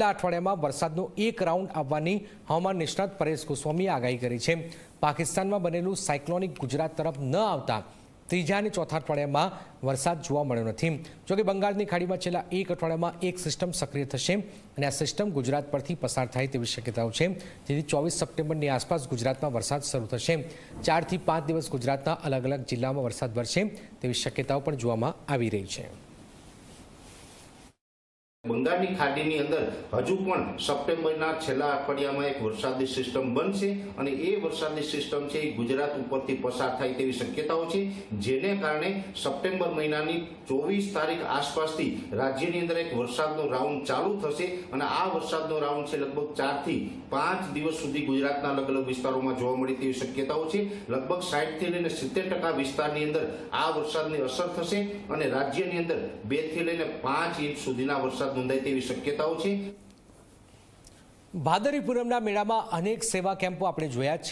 છેલ્લા અઠવાડિયામાં વરસાદનો એક રાઉન્ડ આવવાની હવામાન નિષ્ણાત પરેશ ગોસ્વામીએ આગાહી કરી છે. પાકિસ્તાનમાં બનેલું સાયક્લોનિક ગુજરાત તરફ ન આવતા ત્રીજા અને ચોથા અઠવાડિયામાં વરસાદ જોવા મળ્યો નથી. જોકે બંગાળની ખાડીમાં છેલ્લા એક અઠવાડિયામાં એક સિસ્ટમ સક્રિય થશે અને આ સિસ્ટમ ગુજરાત પરથી પસાર થાય તેવી શક્યતાઓ છે. જેથી ચોવીસ સપ્ટેમ્બરની આસપાસ ગુજરાતમાં વરસાદ શરૂ થશે. ચારથી પાંચ દિવસ ગુજરાતના અલગ અલગ જિલ્લામાં વરસાદ વરસે તેવી શક્યતાઓ પણ જોવામાં આવી રહી છે. બંગાળની ખાડીની અંદર હજુ પણ સપ્ટેમ્બરના છેલ્લા અઠવાડિયામાં એક વરસાદી સિસ્ટમ બનશે અને એ વરસાદી સિસ્ટમ છે એ ગુજરાત ઉપરથી પસાર થાય તેવી શક્યતાઓ છે, જેને કારણે સપ્ટેમ્બર મહિનાની ચોવીસ તારીખ આસપાસથી રાજ્યની અંદર એક વરસાદનો રાઉન્ડ ચાલુ થશે અને આ વરસાદનો રાઉન્ડ છે લગભગ ચારથી પાંચ દિવસ સુધી ગુજરાતના અલગ અલગ વિસ્તારોમાં જોવા મળે તેવી શક્યતાઓ છે. લગભગ સાઠથી લઈને સિત્તેર ટકા વિસ્તારની અંદર આ વરસાદની અસર થશે અને રાજ્યની અંદર બેથી લઈને પાંચ ઇંચ સુધીના વરસાદ નોંધાય તેવી શક્યતાઓ છે? ભાદરી પૂનમના મેળામાં અનેક સેવા કેમ્પો આપણે જોયા છે.